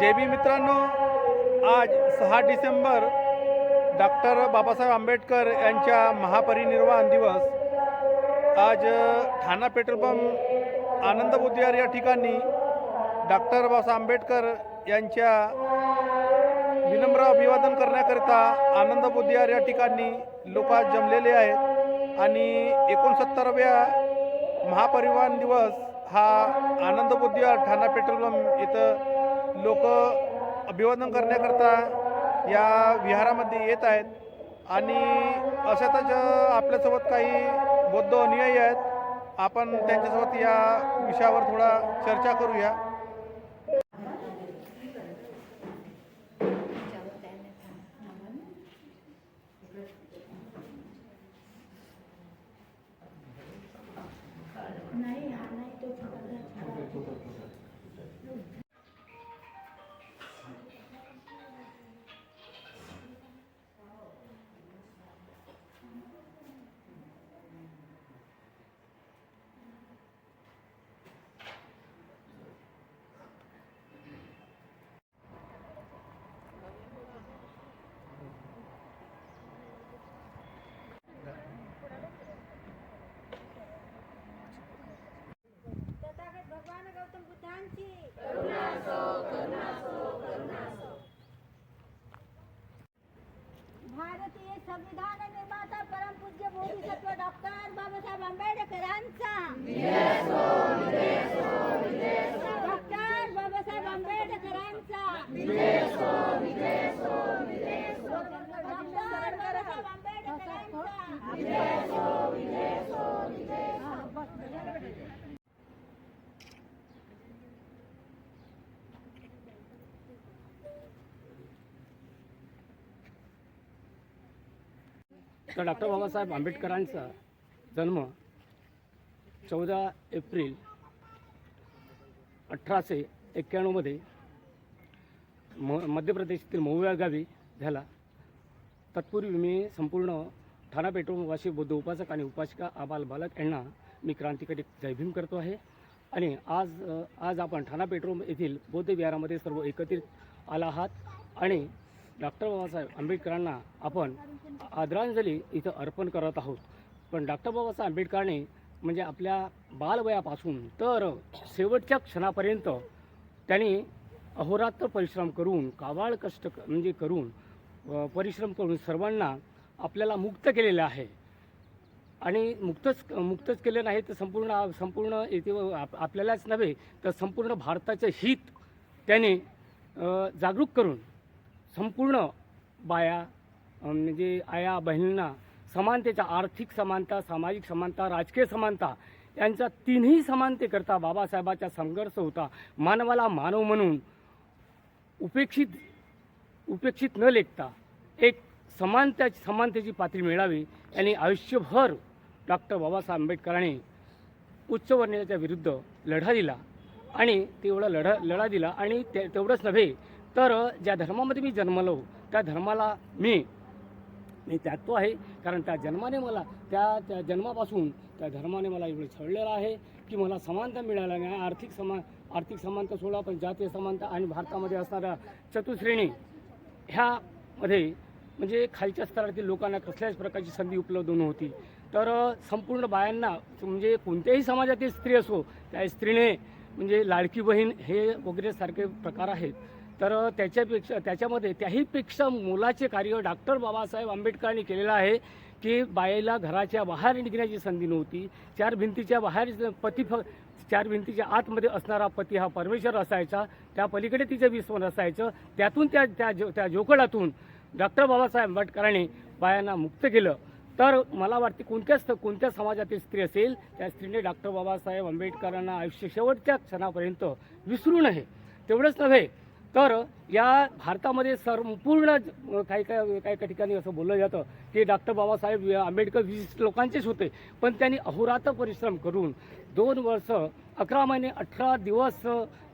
जे बी मित्रांनो आज सहा डिसेंबर डॉक्टर बाबासाहेब आंबेडकर यांच्या महापरिनिर्वाण दिवस. आज ठाणा पेट्रोल पंप आनंद बुद्धिवार या ठिकाणी डॉक्टर बाबासाहेब आंबेडकर यांच्या विनम्र अभिवादन करण्याकरिता आनंद बुद्धिवार या ठिकाणी लोक आज जमलेले आहेत. आणि एकोणसत्तराव्या महापरिवहन दिवस हा आनंद बुद्धिवार ठाणा पेट्रोल पंप इथं लोक अभिवादन करण्याकरता या विहारामध्ये येत आहेत. आणि अशातच आपल्यासोबत काही बौद्ध अनुयायी आहेत आपण त्यांच्यासोबत या विषयावर थोडा चर्चा करूया. गौतम भारतीय संविधान निर्माता परमपूज्य बोधिसत्व डॉक्टर बाबासाहेब आंबेडकरांचा. डॉक्टर बाबासाहेब आंबेडकरांचा. डॉक्टर बाबासाहेब आंबेडकरांचा. तर डॉक्टर बाबासाहेब आंबेडकरांचा जन्म चौदा एप्रिल अठराशे एक्क्याण्णवमध्ये म मध्य प्रदेशातील मऊ गावी झाला. तत्पूर्वी मी संपूर्ण ठाणा पेट्रोलवासी बौद्ध उपासक आणि उपासिका आबाल बालक यांना मी क्रांतिकारी जयभीम करतो आहे. आणि आज आज आपण ठाणा पेट्रोल येथील बौद्ध विहारामध्ये सर्व एकत्रित आला आहात. आणि डॉक्टर बाबासाहेब आंबेडकरांना आपण आदरांजली इथं अर्पण करत आहोत. पण डॉक्टर बाबासाहेब आंबेडकरांनी म्हणजे आपल्या बालवयापासून तर शेवटच्या क्षणापर्यंत त्यांनी अहोरात्र परिश्रम करून काबाळ कष्ट म्हणजे करून परिश्रम करून सर्वांना आपल्याला मुक्त केलेलं आहे. आणि मुक्तच मुक्तच केले नाही तर संपूर्ण संपूर्ण येथे आप- आपल्यालाच नव्हे तर संपूर्ण भारताचं हित त्याने जागरूक करून संपूर्ण बाया म्हणजे आया बहिणींना समानतेच्या आर्थिक समानता सामाजिक समानता राजकीय समानता यांचा तिन्ही समानतेकरता बाबासाहेबाचा संघर्ष होता. मानवाला मानव म्हणून उपेक्षित उपेक्षित न लेखता एक समानता समानतेची पातळी मिळावी यांनी आयुष्यभर डॉक्टर बाबासाहेब आंबेडकरांनी उच्चवर्णीयाच्या विरुद्ध लढा दिला आणि तेवढा लढा लढा दिला आणि ते तेवढंच नव्हे तर ज्या धर्मामध्ये मी जन्मलो त्या धर्माला मी मी त्यागतो आहे. कारण त्या जन्माने मला त्या त्या जन्मापासून त्या धर्माने मला एवढं छळलेलं आहे की मला समानता मिळाला नाही. आर्थिक समान आर्थिक समानता सोडा पण जातीय समानता आणि भारतामध्ये असणाऱ्या चतुश्रेणी ह्यामध्ये म्हणजे खालच्या स्तरातील लोकांना कसल्याच प्रकारची संधी उपलब्ध नव्हती. तर संपूर्ण बायांना म्हणजे कोणत्याही समाजातील स्त्री असो त्या स्त्रीने म्हणजे लाडकी बहीण हे वगैरे सारखे प्रकार आहेत. तर त्याच्यापेक्षा त्याच्यामध्ये त्याहीपेक्षा मोलाचे कार्य डॉक्टर बाबासाहेब आंबेडकरांनी केलेलं आहे की बाईला घराच्या बाहेर निघण्याची संधी नव्हती. चार भिंतीच्या बाहेर पती फ चार भिंतीच्या आतमध्ये असणारा पती हा परमेश्वर असायचा. त्या पलीकडे तिचं विस्मरण असायचं. त्यातून त्या त्या जो त्या जोखडातून डॉक्टर बाबासाहेब आंबेडकरांनी बायांना मुक्त केलं. तर मला वाटते कोणत्याच कोणत्या समाजातील स्त्री असेल त्या स्त्रीने डॉक्टर बाबासाहेब आंबेडकरांना आयुष्य शेवटच्या क्षणापर्यंत विसरू नये. तेवढंच नव्हे तर या भारतामध्ये संपूर्ण काही काही काही काही ठिकाणी असं बोललं जातं की डॉक्टर बाबासाहेब आंबेडकर विशिष्ट लोकांचेच होते. पण त्यांनी अहोरात्र परिश्रम करून दोन वर्ष अकरा महिने अठरा दिवस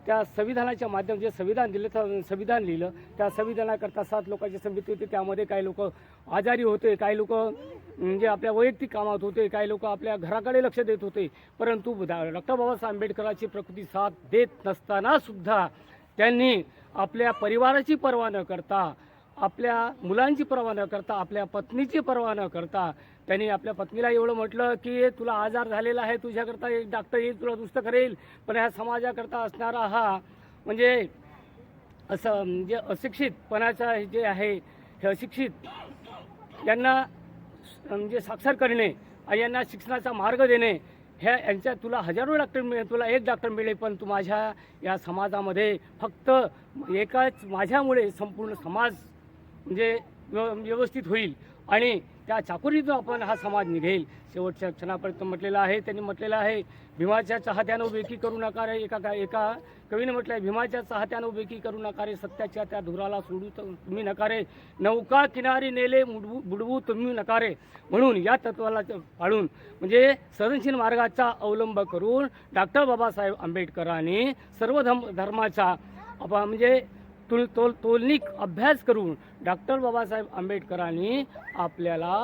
त्या संविधानाच्या माध्यम जे संविधान दिलं तर संविधान लिहिलं. त्या संविधानाकरता सात लोकांची समिती होती. त्यामध्ये काही लोक आजारी होते काही लोक म्हणजे आपल्या वैयक्तिक कामात होते काही लोक आपल्या घराकडे लक्ष देत होते. परंतु डॉक्टर बाबासाहेब आंबेडकरांची प्रकृती साथ देत नसताना सुद्धा त्यांनी आपल्या परिवाराची पर्वा न करता आपल्या मुलांची पर्वा न करता आपल्या पत्नीची पर्वा न करता त्यांनी आपल्या पत्नीला एवढं म्हटलं की तुला आजार झालेला आहे तुझ्याकरता एक डॉक्टर येईल तुला दुरुस्त करेल पण ह्या समाजाकरता असणारा हा म्हणजे असं म्हणजे अशिक्षितपणाचा जे आहे हे अशिक्षित यांना म्हणजे साक्षर करणे यांना शिक्षणाचा मार्ग देणे ह्या यांच्या तुला हजारो डॉक्टर मिळेल तुला एक डॉक्टर मिळेल पण तू माझ्या या समाजामध्ये फक्त एकाच माझ्यामुळे संपूर्ण समाज म्हणजे व्यव- व्यवस्थित होईल. आणि त्या चाकोरीतून आपण हा समाज निघेल. शेवटच्या क्षणापर्यंत म्हटलेलं आहे त्यांनी म्हटलेलं आहे भीमाच्या चाहत्यानं उभेकी करू नका रे एका एका कवीने म्हटलं आहे भीमाच्या चाहत्यानं उभेकी करू नका रे सत्याच्या त्या धुराला सोडू तुम्ही नकारे नौका किनारी नेले मुडवू बुडवू तुम्ही नकारे म्हणून या तत्वाला पाळून म्हणजे सर्जनशील मार्गाचा अवलंब करून डॉक्टर बाबासाहेब आंबेडकरांनी सर्व धर्म धर्माचा म्हणजे तुल तोल तोलनिक अभ्यास करून डॉक्टर बाबासाहेब आंबेडकरांनी आपल्याला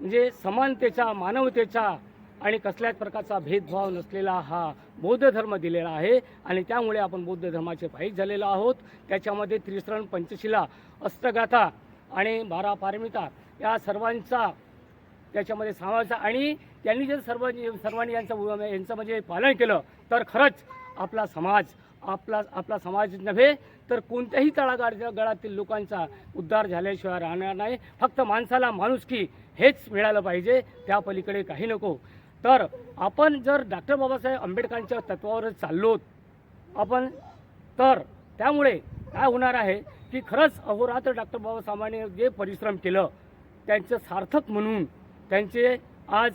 म्हणजे समानतेचा मानवतेचा आणि कसल्याच प्रकारचा भेदभाव नसलेला हा बौद्ध धर्म दिलेला आहे आणि त्यामुळे आपण बौद्ध धर्माचे पायी झालेलो आहोत. त्याच्यामध्ये त्रिसरण पंचशिला अष्टगाथा आणि बारा पारमिता या सर्वांचा त्याच्यामध्ये समावेश आणि त्यांनी जर सर्व सर्वांनी यांचं यांचं म्हणजे पालन केलं तर खरंच आपला समाज आपला आपला समाज नव्हे तर कोणत्याही तळागाडच्या गळातील लोकांचा उद्धार झाल्याशिवाय राहणार नाही. फक्त माणसाला माणुसकी हेच मिळालं पाहिजे त्या पलीकडे काही नको. तर आपण जर डॉक्टर बाबासाहेब आंबेडकरांच्या तत्वावरच चाललो आपण तर त्यामुळे काय होणार आहे की खरंच अहोरात्र डॉक्टर बाबासाहेबांनी जे परिश्रम केलं त्यांचं सार्थक म्हणून त्यांचे आज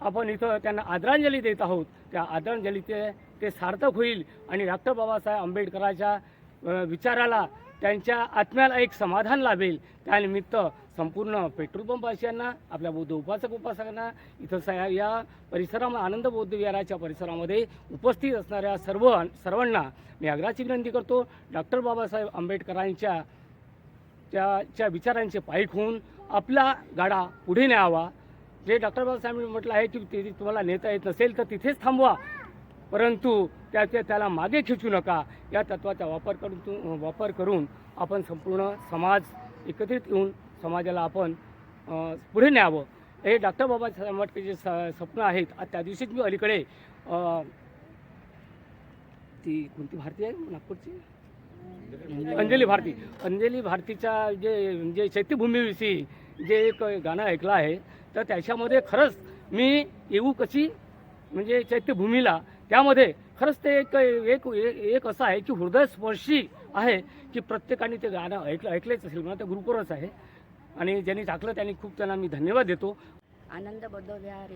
आपण इथं त्यांना आदरांजली देत आहोत. त्या आदरांजलीचे ते सार्थक होईल आणि डॉक्टर बाबासाहेब आंबेडकरांच्या विचाराला त्यांच्या आत्म्याला एक समाधान लाभेल. त्यानिमित्त संपूर्ण पेट्रोल पंपाशियांना आपल्या बौद्ध उपासक उपासकांना इथं स या परिसरामध्ये आनंद बौद्ध विहाराच्या परिसरामध्ये उपस्थित असणाऱ्या सर्व सर्वांना मी आग्रहाची विनंती करतो डॉक्टर बाबासाहेब आंबेडकरांच्या त्याच्या विचारांचे पायीक होऊन आपला गाडा पुढे न्यावा. जे डॉक्टर बाबासाहेबांनी म्हटलं आहे की ते तुम्हाला नेता येत नसेल तर तिथेच थांबवा. परंतु त्याचे त्याला मागे खेचू नका. या तत्वाचा वापर करून वापर करून आपण संपूर्ण समाज एकत्रित येऊन समाजाला आपण पुढे न्यावं. हे डॉक्टर बाबासाहेब आंबेडकरचे स स्वप्न आहेत. त्या दिवशीच मी अलीकडे ती कोणती भारती आहे? नागपूरची? अंजली भारती. अंजली भारतीच्या जे जे चैत्यभूमीविषयी जे एक गाणं ऐकलं आहे तर त्याच्यामध्ये खरंच मी येऊ कशी? म्हणजे चैत्यभूमीला त्यामध्ये खरंच ते एक एक एक असं आहे की हृदयस्पर्शी आहे की प्रत्येकाने ते गाणं ऐकलं ऐकलेच असेल. मला ते गुरुकुरच आहे. आणि ज्यांनी टाकलं त्यांनी खूप त्यांना मी धन्यवाद देतो. आनंद बौद्ध विहार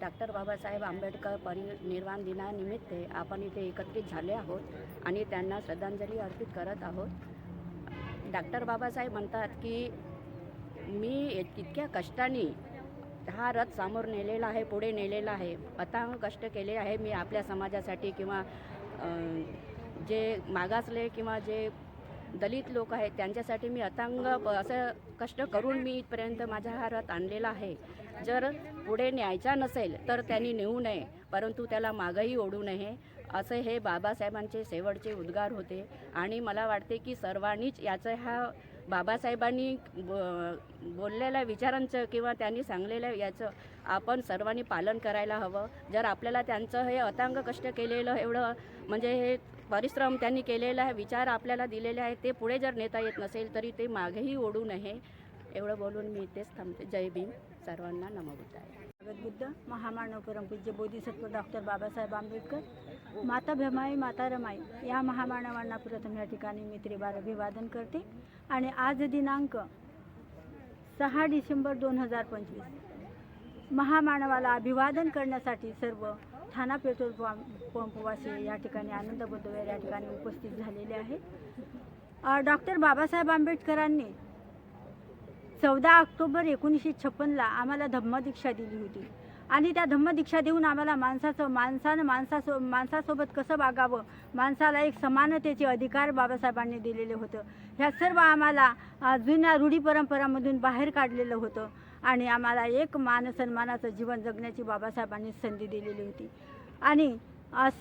डॉक्टर बाबासाहेब आंबेडकर परिनिर्वाण दिनानिमित्त आपण इथे एकत्रित झाले आहोत आणि त्यांना श्रद्धांजली अर्पित करत आहोत. डॉक्टर बाबासाहेब म्हणतात की मी इत- इतक्या कष्टाने हा रथ समोर नेलेला आहे पुढे नेलेला आहे. अथांग कष्ट केले आहे मी आपल्या समाजासाठी किंवा जे मागासले किंवा जे दलित लोक आहेत त्यांच्यासाठी मी अथांग असं कष्ट करून मी इथपर्यंत माझा हा रथ आणलेला आहे. जर पुढे न्यायचा नसेल तर त्यांनी नेऊ नये परंतु त्याला मागही ओढू नये असे हे बाबासाहेबांचे शेवटचे उद्गार होते. आणि मला वाटते की सर्वांनीच याचं हा बाबासाहेबांनी बोललेल्या विचारांचं किंवा त्यांनी सांगलेल्या याचं आपण सर्वांनी पालन करायला हवं. जर आपल्याला त्यांचं हे अतांग कष्ट केलेलं एवढं म्हणजे हे परिश्रम त्यांनी केलेला आहे विचार आपल्याला दिलेले आहेत ते पुढे जर नेता येत नसेल तरी ते मागेही ओढू नये. एवढं बोलून मी इथेच थांबते. जय भीम. सर्वांना नमोबुद्धाय बुद्ध महामानव परमपूज्य बोधिसत्व डॉक्टर बाबासाहेब आंबेडकर माता भमाई माता रमाई या महामानवांना प्रथम या ठिकाणी मी त्रिवार अभिवादन करते. आणि आज दिनांक सहा डिसेंबर दोन हजार पंचवीस. महामानवाला अभिवादन करण्यासाठी सर्व ठाणा पेट्रोल पंप पंपवासी या ठिकाणी आनंद बुद्धवेर या ठिकाणी उपस्थित झालेले आहेत. डॉक्टर बाबासाहेब आंबेडकरांनी चौदा ऑक्टोबर एकोणीसशे छप्पनला आम्हाला धम्मदीक्षा दिली होती. आणि त्या धम्मदीक्षा देऊन आम्हाला माणसाचं माणसानं माणसासो माणसासोबत कसं वागावं? माणसाला एक समानतेचे अधिकार बाबासाहेबांनी दिलेले होतं. ह्या सर्व आम्हाला जुन्या रूढी परंपरामधून बाहेर काढलेलं होतं. आणि आम्हाला एक मान सन्मानाचं जीवन जगण्याची बाबासाहेबांनी संधी दिलेली होती. आणि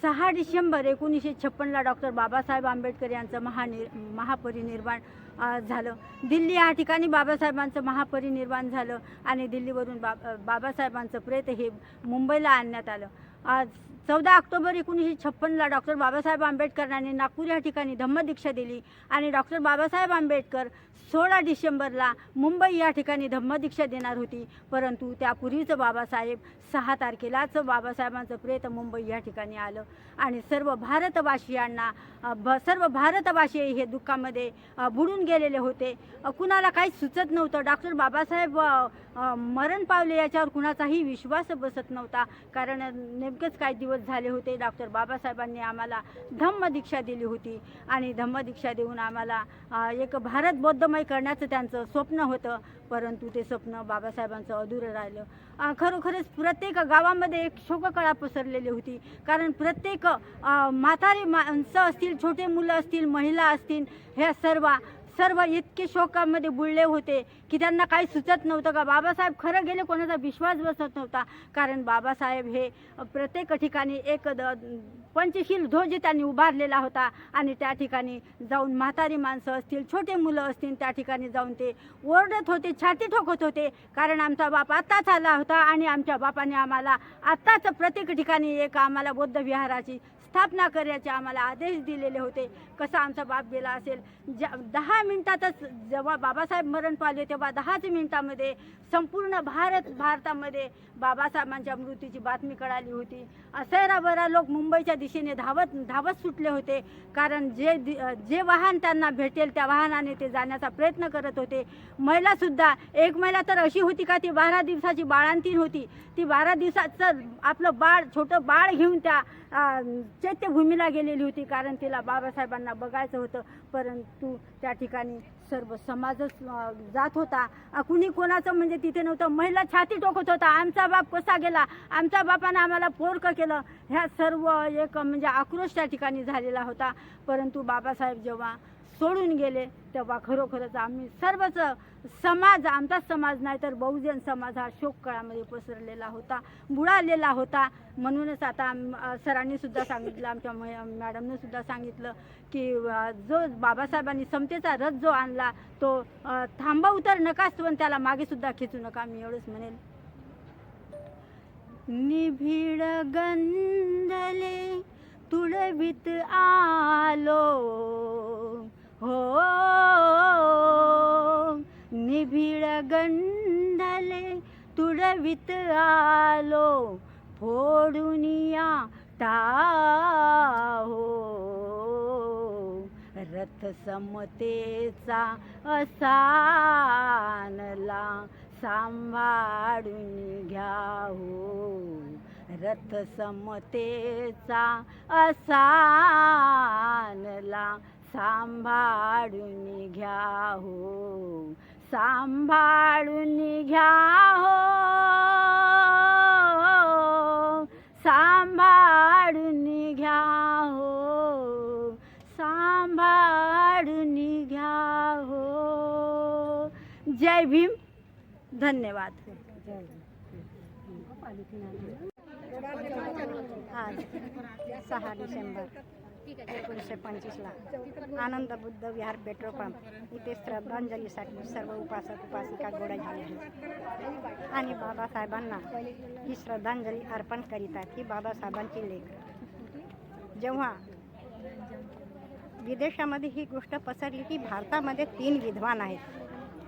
सहा डिसेंबर एकोणीसशे छप्पनला डॉक्टर बाबासाहेब आंबेडकर यांचं महानि महापरिनिर्वाण झालं. दिल्ली या ठिकाणी बाबासाहेबांचं महापरिनिर्वाण झालं आणि दिल्लीवरून बा बाबासाहेबांचं प्रेत हे मुंबईला आणण्यात आलं. आज चौदा ऑक्टोबर एकोणीसशे छप्पनला डॉक्टर बाबासाहेब आंबेडकरांनी नागपूर या ठिकाणी धम्मदीक्षा दिली आणि डॉक्टर बाबासाहेब आंबेडकर सोळा डिसेंबरला मुंबई या ठिकाणी धम्मदीक्षा देणार होती. परंतु त्यापूर्वीचं बाबासाहेब सहा तारखेलाच बाबासाहेबांचं प्रेत मुंबई या ठिकाणी आलं. आणि सर्व भारतवासियांना भ सर्व भारतवासी हे दुःखामध्ये बुडून गेलेले होते. कुणाला काही सुचत नव्हतं. डॉक्टर बाबासाहेब मरण पावले याच्यावर कुणाचाही विश्वास बसत नव्हता. कारण नेमकेच काही दिवस झाले होते. डॉक्टर बाबासाहेबांनी आम्हाला धम्मदीक्षा दिली होती. आणि धम्मदीक्षा देऊन आम्हाला एक भारत बौद्धमय करण्याचं त्यांचं स्वप्न होतं. परंतु ते स्वप्न बाबासाहेबांचं अधुरं राहिलं. खरोखरच प्रत्येक गावामध्ये एक शोककळा पसरलेली होती. कारण प्रत्येक म्हातारी माणसं असतील छोटे मुलं असतील महिला असतील ह्या सर्व सर्व इतके शोकामध्ये बुडले होते की त्यांना काही सुचत नव्हतं का? बाबासाहेब खरं गेले कोणाचा विश्वास बसत नव्हता. कारण बाबासाहेब हे प्रत्येक ठिकाणी एक द पंचशील ध्वज त्यांनी उभारलेला होता आणि त्या ठिकाणी जाऊन म्हातारी माणसं असतील छोटे मुलं असतील त्या ठिकाणी जाऊन ते ओरडत होते छाती ठोकत होते. कारण आमचा बाप आत्ताच आला होता आणि आमच्या बापाने आम्हाला आत्ताच प्रत्येक ठिकाणी एक आम्हाला बौद्ध विहाराची स्थापना करायचे आम्हाला आदेश दिलेले होते. कसा आमचा बाप गेला असेल? ज्या दहा मिनटातच जेव्हा बाबासाहेब मरण पावले तेव्हा दहाच मिनटामध्ये संपूर्ण भारत भारतामध्ये बाबासाहेबांच्या मृत्यूची बातमी कळाली होती. असैराबरा लोक मुंबईच्या दिशेने धावत धावत सुटले होते. कारण जे दि- जे वाहन त्यांना भेटेल त्या वाहनाने ते जाण्याचा प्रयत्न करत होते. महिलासुद्धा एक महिला तर अशी होती का ती बारा दिवसाची बाळांतीन होती. ती बारा दिवसाचं आपलं बाळ छोटं बाळ घेऊन त्या चैत्यभूमीला गेलेली होती कारण तिला बाबासाहेबांना बघायचं होतं. परंतु त्या ठिकाणी सर्व समाजच जात होता. कुणी कोणाचं म्हणजे तिथे नव्हतं. महिला छाती टोकत होता. आमचा बाप कसा गेला? आमच्या बापानं आम्हाला पोरकं केलं. ह्या सर्व एक म्हणजे आक्रोश त्या ठिकाणी झालेला होता. परंतु बाबासाहेब जेव्हा सोडून गेले तेव्हा खरोखरच आम्ही सर्वच समाज आमचाच समाज नाही तर बहुजन समाज हा शोककळामध्ये पसरलेला होता बुडालेला होता. म्हणूनच आता सरांनी सुद्धा सांगितलं आमच्या मॅडमने सुद्धा सांगितलं की जो बाबासाहेबांनी समतेचा रथ जो आणला तो थांबव थांबवू तर नकाच पण त्याला मागे सुद्धा खेचू नका मी एवढंच म्हणेल. निभिड गंधले तुळवित आलो. हो निभिड गंधले तुडवित आलो फोडुनिया हो रथ समतेचा असानला सांभाळून घ्या हो रथ समतेचा असानला सांभाळून घ्या हो सांभाळून घ्या हो सांभाळून घ्या हो सांभाळून घ्या हो जय भीम. धन्यवाद. आज सहा डिसेंबर. एकोणीसशे पंचवीसला आनंद बुद्ध विहार पेट्रोल पंप. इथे श्रद्धांजलीसाठी सर्व उपासक उपासिका गोळा झाले आणि बाबासाहेबांना ही श्रद्धांजली अर्पण करीतात ही बाबासाहेबांची लेख. जेव्हा विदेशामध्ये ही गोष्ट पसरली की भारतामध्ये तीन विद्वान आहेत.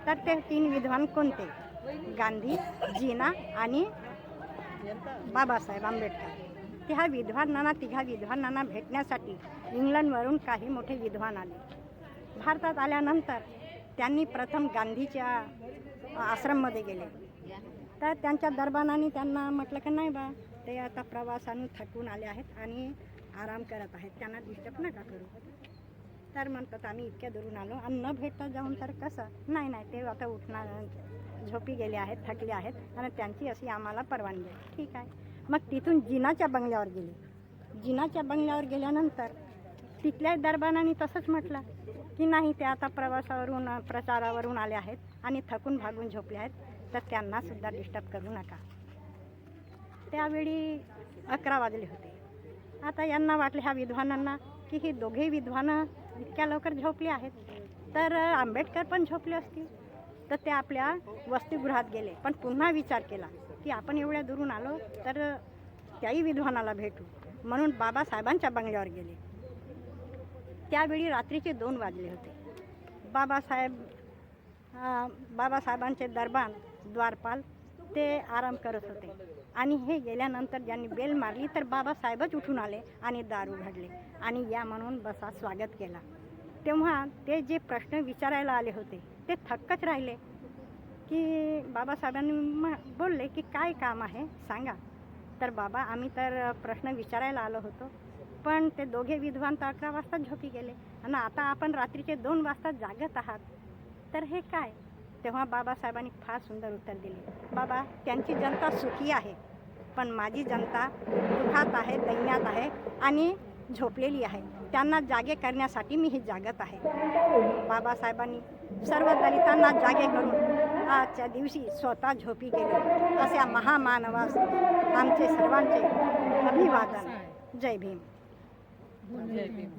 तर ते तीन विद्वान कोणते? गांधी जीना आणि बाबासाहेब आंबेडकर. त्या विद्वानांना तिघा विद्वानांना भेटण्यासाठी इंग्लंडवरून काही मोठे विद्वान आले. भारतात आल्यानंतर त्यांनी प्रथम गांधीच्या आश्रममध्ये गेले. तर त्यांच्या दरबाराने त्यांना म्हटलं की नाही बा ते आता प्रवासानं थकून आले आहेत आणि आराम करत आहेत. त्यांना डिस्टर्ब नका करू. तर म्हणतात आम्ही इतक्या दुरून आलो. आणि न भेटता जाऊन तर कसं? नाही नाही ते आता उठणार झोपी गेले आहेत थकले आहेत. आणि त्यांची अशी आम्हाला परवानगी आहे. ठीक आहे. मग तिथून जिनाच्या बंगल्यावर गेले. जिनाच्या बंगल्यावर गेल्यानंतर तिथल्या दरबाराने तसंच म्हटलं की नाही ते आता प्रवासावरून प्रचारावरून आले आहेत आणि थकून भागून झोपले आहेत तर त्यांनासुद्धा डिस्टर्ब करू नका. त्यावेळी अकरा वाजले होते. आता यांना वाटले ह्या विद्वानांना की ही दोघेही विद्वानं इतक्या लवकर झोपले आहेत. तर आंबेडकर पण झोपले असतील. तर ते आपल्या वसतिगृहात गेले पण पुन्हा विचार केला. की आपण एवढ्या दुरून आलो तर त्याही विद्वानाला भेटू. म्हणून बाबासाहेबांच्या बंगल्यावर गेले. त्यावेळी रात्रीचे दोन वाजले होते. बाबासाहेब बाबासाहेबांचे दरबान द्वारपाल ते आराम करत होते. आणि हे गेल्यानंतर ज्यांनी बेल मारली तर बाबासाहेबच उठून आले आणि दार उघडले आणि या म्हणून बसा स्वागत केला. तेव्हा ते जे प्रश्न विचारायला आले होते ते थक्कच राहिले. की बाबासाहेबांनी म बोलले की काय काम आहे? सांगा. तर बाबा आम्ही तर प्रश्न विचारायला आलो होतो. पण ते दोघे विद्वान तर अकरा वाजता झोपी गेले. आणि आता आपण रात्रीचे दोन वाजता जागत आहात. तर हे काय? तेव्हा बाबासाहेबांनी फार सुंदर उत्तर दिले. बाबा त्यांची जनता सुखी आहे. पण माझी जनता दुखात आहे दैन्यात आहे आणि झोपलेली आहे. त्यांना जागे करण्यासाठी मी ही जागत आहे. बाबासाहेबांनी सर्व दलितांना जागे करून आजच्या दिवशी स्वतः झोपी गेले. अशा महामानवास आमचे सर्वांचे अभिवादन. जय भीम. जय भीम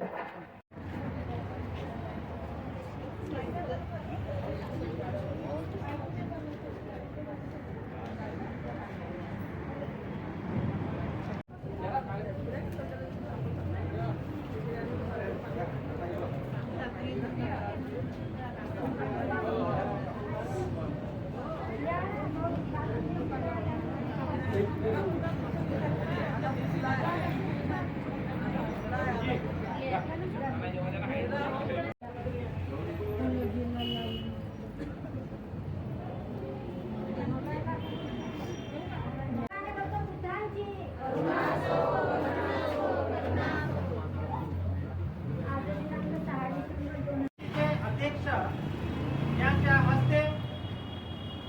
अध्यक्ष यांच्या हस्ते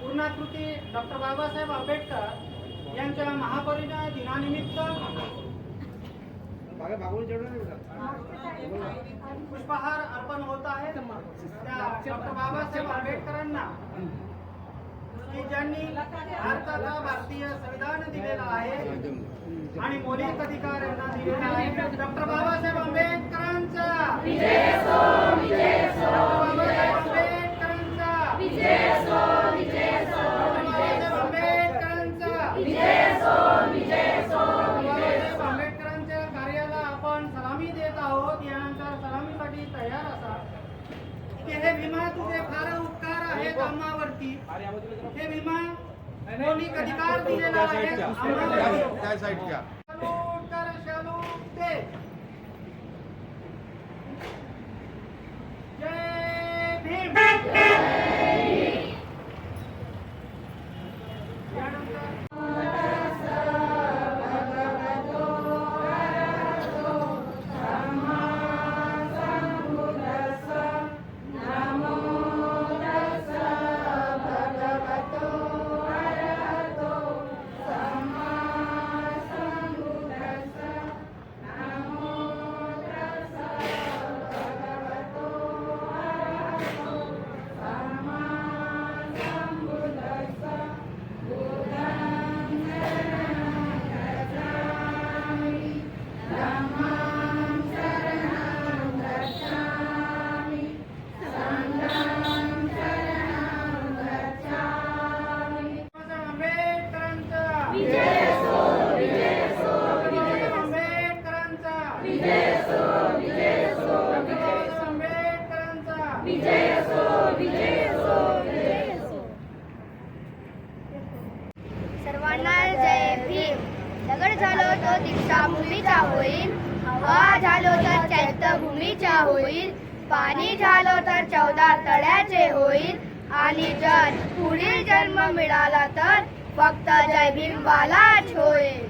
पूर्णाकृती डॉक्टर बाबासाहेब आंबेडकर यांच्या महापरिनिर्वाण दिनानिमित्त पुष्पहार अर्पण होत आहे. डॉक्टर बाबासाहेब आंबेडकरांना. की ज्यांनी भारताला भारतीय संविधान दिलेलं आहे आणि मौलिक अधिकार यांना दिलेला आहे. डॉक्टर बाबासाहेब आंबेडकरांचा. बाबासाहेब आंबेडकरांचा बाबासाहेब आंबेडकरांचा बाबासाहेब आंबेडकरांच्या कार्याला आपण सलामी देत आहोत यानंतर सलामीसाठी तयार असा की हे भीमा तुझे फार उपकार आहेत आम्हावरती हे भीमा मौलिक अधिकार दिलेला आहे. आम्हावरती. सॅल्यूट दे. जय सर्वांना जय भीम. दगड झालो तो दीक्षाभूमीचा होईल. हवा झालो तर चैत्यभूमीचा होईल. पाणी झालो तर चौदा तळ्याचे होईल. आणि जर पुढील जन्म मिळाला तर फक्त जय भीमवालाच होईल.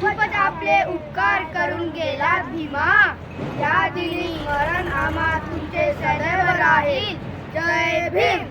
खूपच आपले उपकार करून गेला भीमा. या दिनी मरण आम्हा तुमचे सदैव राहील. जय भीम.